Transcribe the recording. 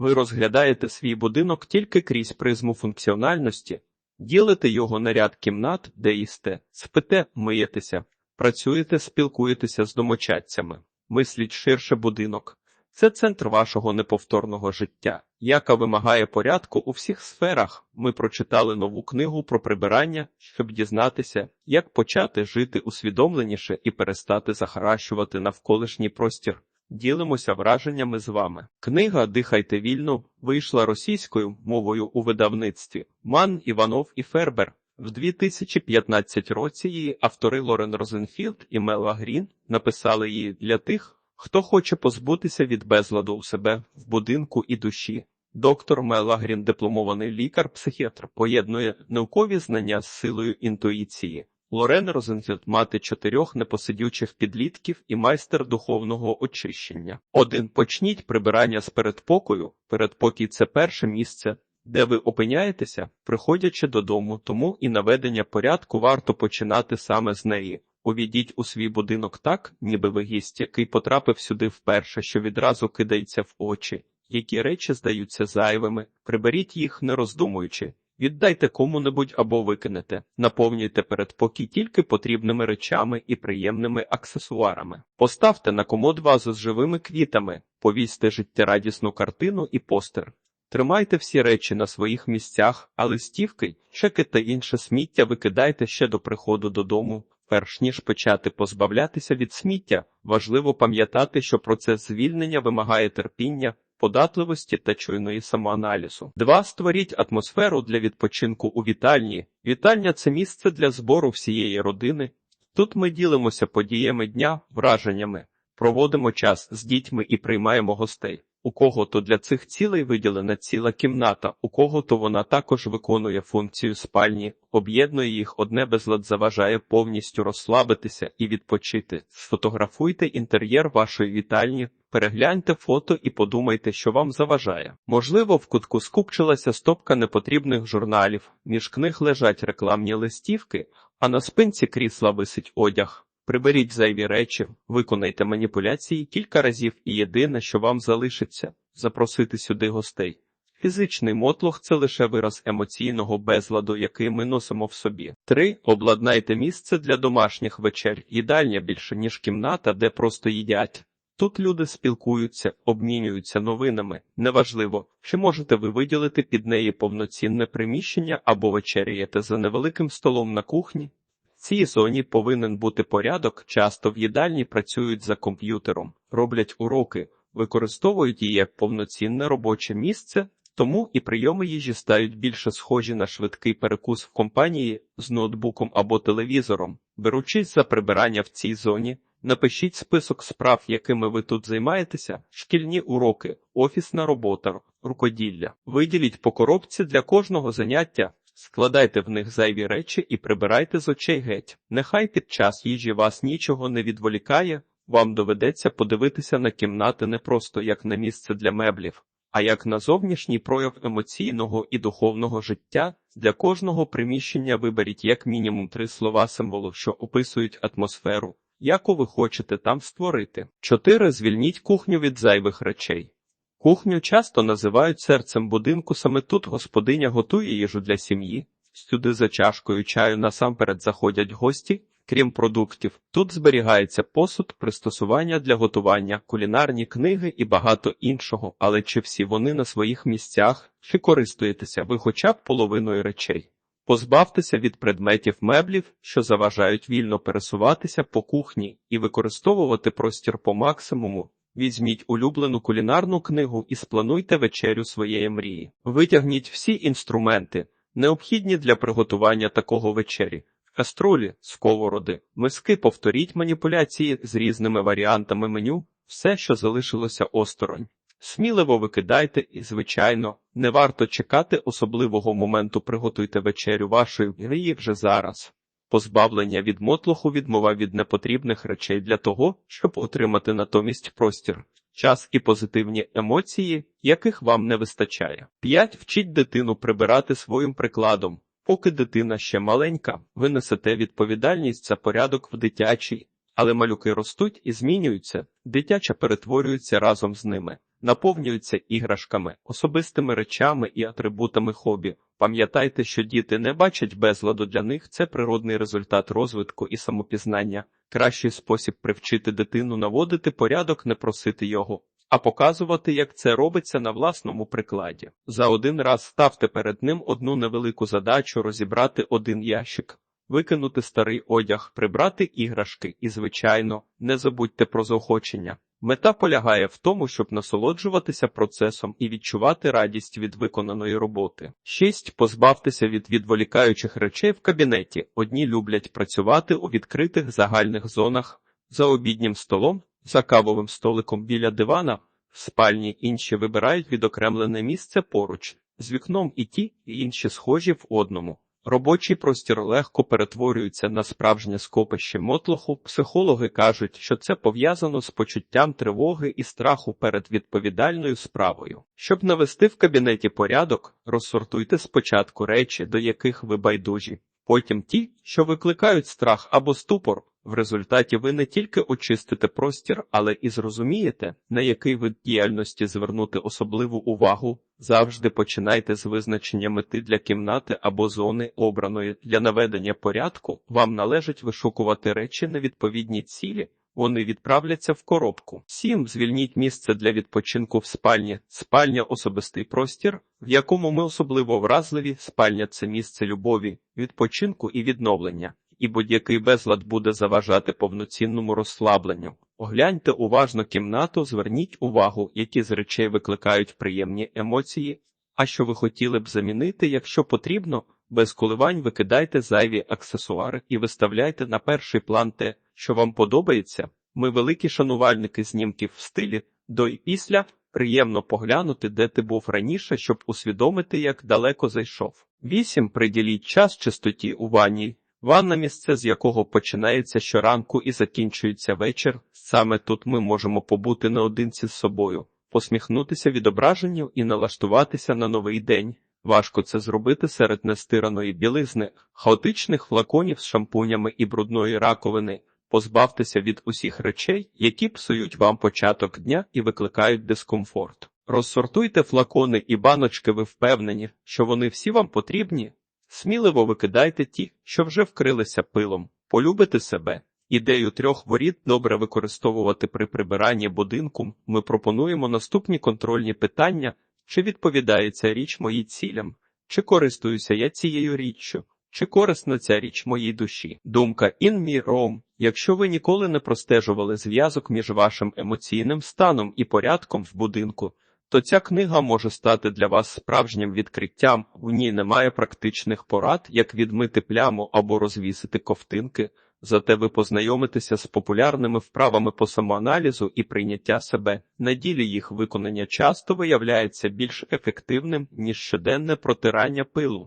Ви розглядаєте свій будинок тільки крізь призму функціональності, ділите його на ряд кімнат, де їсте, спите, миєтеся, працюєте, спілкуєтеся з домочадцями, мисліть ширше будинок. Це центр вашого неповторного життя, яка вимагає порядку у всіх сферах. Ми прочитали нову книгу про прибирання, щоб дізнатися, як почати жити усвідомленіше і перестати захаращувати навколишній простір. Ділимося враженнями з вами. Книга Дихайте вільно вийшла російською мовою у видавництві Ман Іванов і Фербер. В 2015 році її автори Лорен Розенфілд і Мела Грін написали її для тих, хто хоче позбутися від безладу у себе в будинку і душі. Доктор Мела Грін, дипломований лікар-психіатр, поєднує наукові знання з силою інтуїції. Лорен Розенфілд – мати чотирьох непосидючих підлітків і майстер духовного очищення. Один почніть прибирання з передпокою. Передпокій це перше місце, де ви опиняєтеся, приходячи додому, тому і наведення порядку варто починати саме з неї. Увійдіть у свій будинок так, ніби ви гість, який потрапив сюди вперше, що відразу кидається в очі. Які речі здаються зайвими, приберіть їх, не роздумуючи. Віддайте кому-небудь або викинете, наповнюйте передпокій тільки потрібними речами і приємними аксесуарами. Поставте на комод вазу з живими квітами, повісьте життєрадісну картину і постер. Тримайте всі речі на своїх місцях, а листівки, чеки та інше сміття викидайте ще до приходу додому. Перш ніж почати позбавлятися від сміття, важливо пам'ятати, що процес звільнення вимагає терпіння, податливості та чуйної самоаналізу. 2. Створіть атмосферу для відпочинку у вітальні. Вітальня це місце для збору всієї родини. Тут ми ділимося подіями дня, враженнями, проводимо час з дітьми і приймаємо гостей. У кого-то для цих цілей виділена ціла кімната, у кого-то вона також виконує функцію спальні, об'єднує їх одне безлад заважає повністю розслабитися і відпочити. Сфотографуйте інтер'єр вашої вітальні, перегляньте фото і подумайте, що вам заважає. Можливо, в кутку скупчилася стопка непотрібних журналів, між книг лежать рекламні листівки, а на спинці крісла висить одяг. Приберіть зайві речі, виконайте маніпуляції кілька разів і єдине, що вам залишиться, запросити сюди гостей. Фізичний мотлох це лише вираз емоційного безладу, який ми носимо в собі. 3. Обладнайте місце для домашніх вечер, їдальня більше, ніж кімната, де просто їдять. Тут люди спілкуються, обмінюються новинами. Неважливо, чи можете ви виділити під неї повноцінне приміщення або вечеряєте за невеликим столом на кухні. Цій зоні повинен бути порядок, часто в їдальні працюють за комп'ютером, роблять уроки, використовують її як повноцінне робоче місце, тому і прийоми їжі стають більше схожі на швидкий перекус в компанії з ноутбуком або телевізором. Беручись за прибирання в цій зоні, напишіть список справ, якими ви тут займаєтеся, шкільні уроки, офісна робота, рукоділля. Виділіть по коробці для кожного заняття. Складайте в них зайві речі і прибирайте з очей геть. Нехай під час їжі вас нічого не відволікає, вам доведеться подивитися на кімнати не просто як на місце для меблів, а як на зовнішній прояв емоційного і духовного життя. Для кожного приміщення виберіть як мінімум три слова символу, що описують атмосферу, яку ви хочете там створити. 4. Звільніть кухню від зайвих речей. Кухню часто називають серцем будинку, саме тут господиня готує їжу для сім'ї. Сюди за чашкою чаю насамперед заходять гості, крім продуктів. Тут зберігається посуд, пристосування для готування, кулінарні книги і багато іншого. Але чи всі вони на своїх місцях, чи користуєтеся ви хоча б половиною речей? Позбавтеся від предметів меблів, що заважають вільно пересуватися по кухні і використовувати простір по максимуму. Візьміть улюблену кулінарну книгу і сплануйте вечерю своєї мрії. Витягніть всі інструменти, необхідні для приготування такого вечері. Каструлі, сковороди, миски повторіть маніпуляції з різними варіантами меню, все, що залишилося осторонь. Сміливо викидайте і, звичайно, не варто чекати особливого моменту приготуйте вечерю вашої мрії вже зараз. Позбавлення від мотлоху відмова від непотрібних речей для того, щоб отримати натомість простір, час і позитивні емоції, яких вам не вистачає. 5. Вчіть дитину прибирати своїм прикладом. Поки дитина ще маленька, ви несете відповідальність за порядок в дитячій, але малюки ростуть і змінюються, дитяча перетворюється разом з ними. Наповнюються іграшками, особистими речами і атрибутами хобі. Пам'ятайте, що діти не бачать безладу для них це природний результат розвитку і самопізнання. Кращий спосіб привчити дитину наводити порядок, не просити його, а показувати, як це робиться на власному прикладі. За один раз ставте перед ним одну невелику задачу розібрати один ящик. Викинути старий одяг, прибрати іграшки і, звичайно, не забудьте про заохочення. Мета полягає в тому, щоб насолоджуватися процесом і відчувати радість від виконаної роботи. 6. Позбавтеся від відволікаючих речей в кабінеті. Одні люблять працювати у відкритих загальних зонах за обіднім столом, за кавовим столиком біля дивана, в спальні інші вибирають відокремлене місце поруч, з вікном і ті, і інші схожі в одному. Робочий простір легко перетворюється на справжнє скопище мотлоху. Психологи кажуть, що це пов'язано з почуттям тривоги і страху перед відповідальною справою. Щоб навести в кабінеті порядок, розсортуйте спочатку речі, до яких ви байдужі, потім ті, що викликають страх або ступор. В результаті ви не тільки очистите простір, але і зрозумієте, на який вид діяльності звернути особливу увагу. Завжди починайте з визначення мети для кімнати або зони обраної для наведення порядку. Вам належить вишукувати речі на відповідні цілі. Вони відправляться в коробку. 7. Звільніть місце для відпочинку в спальні. Спальня особистий простір, в якому ми особливо вразливі. Спальня це місце любові, відпочинку і відновлення і будь-який безлад буде заважати повноцінному розслабленню. Огляньте уважно кімнату, зверніть увагу, які з речей викликають приємні емоції, а що ви хотіли б замінити, якщо потрібно, без коливань викидайте зайві аксесуари і виставляйте на перший план те, що вам подобається. Ми великі шанувальники знімків в стилі до і після. Приємно поглянути, де ти був раніше, щоб усвідомити, як далеко зайшов. 8. Приділіть час чистоті у ванні. Ванна місце, з якого починається щоранку і закінчується вечір. Саме тут ми можемо побути наодинці з собою, посміхнутися відображенню і налаштуватися на новий день. Важко це зробити серед нестираної білизни, хаотичних флаконів з шампунями і брудної раковини. Позбавтеся від усіх речей, які псують вам початок дня і викликають дискомфорт. Розсортуйте флакони і баночки, ви впевнені, що вони всі вам потрібні. Сміливо викидайте ті, що вже вкрилися пилом, полюбите себе. Ідею трьох воріт добре використовувати при прибиранні будинку. Ми пропонуємо наступні контрольні питання: чи відповідає ця річ моїй цілям, чи користуюся я цією річчю, чи корисна ця річ моїй душі. Думка in me room. Якщо ви ніколи не простежували зв'язок між вашим емоційним станом і порядком в будинку то ця книга може стати для вас справжнім відкриттям. В ній немає практичних порад, як відмити пляму або розвісити ковтинки. Зате ви познайомитеся з популярними вправами по самоаналізу і прийняття себе. На ділі їх виконання часто виявляється більш ефективним ніж щоденне протирання пилу.